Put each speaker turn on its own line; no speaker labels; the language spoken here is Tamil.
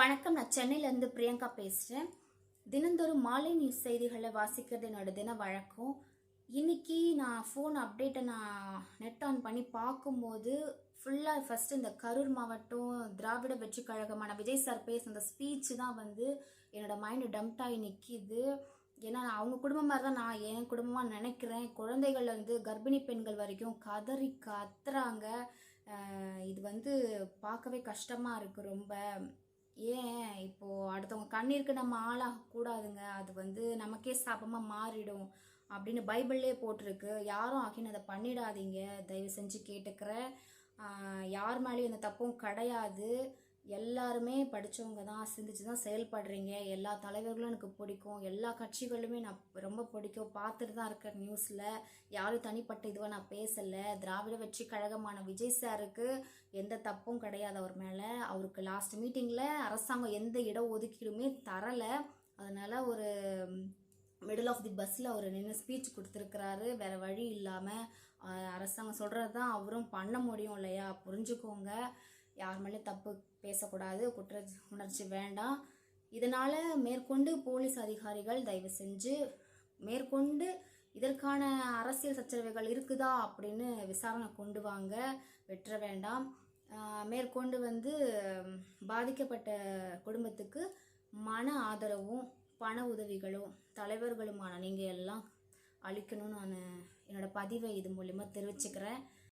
வணக்கம். நான் சென்னையிலேருந்து பிரியங்கா பேசுகிறேன் தினந்தோறும் மாலை நியூஸ் செய்திகளை வாசிக்கிறது என்னோட தின வழக்கம். இன்னைக்கு நான் ஃபோன் அப்டேட்டை நான் நெட் ஆன் பண்ணி பார்க்கும்போது ஃபுல்லாக ஃபஸ்ட்டு இந்த கரூர் மாவட்டம் திராவிட வெற்றி கழகமான விஜய் சார் பேசுன அந்த ஸ்பீச் தான் வந்து என்னோடய மைண்டு டம்ப் ஆகி நிற்கிது ஏன்னா நான் அவங்க குடும்பம் மாதிரி தான் நான் என் குடும்பமாக நினைக்கிறேன். குழந்தைகள் வந்து கர்ப்பிணி பெண்கள் வரைக்கும் கதறி கத்துறாங்க. இது வந்து பார்க்கவே கஷ்டமாக இருக்குது ரொம்ப. ஏன் இப்போது அடுத்தவங்க கண்ணீருக்கு நம்ம ஆளாகக்கூடாதுங்க. அது வந்து நமக்கே சாபமாக மாறிடும் அப்படின்னு பைபிள்லே போட்டிருக்கு. யாரும் ஆகின அதை பண்ணிடாதீங்க. தயவு செஞ்சு கேட்டுக்கிறேன் யார் மேலேயும் எந்த தப்பும் கிடையாது. எல்லாருமே படித்தவங்க தான் சிந்திச்சு தான் செயல்படுறீங்க. எல்லா தலைவர்களும் எனக்கு பிடிக்கும். எல்லா கட்சிகளுமே நான் ரொம்ப பிடிக்கும். பார்த்துட்டு தான் இருக்கேன் நியூஸில். யாரும் தனிப்பட்ட இதுவாக நான் பேசலை. திராவிட வெற்றி கழகமான விஜய் சாருக்கு எந்த தப்பும் கிடையாது அவர் மேலே. அவருக்கு லாஸ்ட் மீட்டிங்கில் அரசாங்கம் எந்த இட ஒதுக்கீடுமே தரலை. அதனால் ஒரு மிடில் ஆஃப் தி பஸ்ஸில் அவர் நின்று ஸ்பீச் கொடுத்துருக்கிறாரு. வேறு வழி இல்லாமல் அரசாங்கம் சொல்கிறது தான் அவரும் பண்ண முடியும் இல்லையா? புரிஞ்சுக்கோங்க. யார் மேலேயும் தப்பு பேசக்கூடாது குற்ற உணர்ச்சி வேண்டாம். இதனால் மேற்கொண்டு போலீஸ் அதிகாரிகள் தயவு செஞ்சு மேற்கொண்டு இதற்கான அரசியல் சச்சரவுகள் இருக்குதா அப்படின்னு விசாரணை கொண்டு வாங்க வெற்ற வேண்டாம். மேற்கொண்டு வந்து பாதிக்கப்பட்ட குடும்பத்துக்கு மன ஆதரவும் பண உதவிகளும் தலைவர்களுமான நீங்கள் எல்லாம் அளிக்கணும்னு நான் என்னோடய பதிவை இது மூலிமா தெரிவிச்சுக்கிறேன்.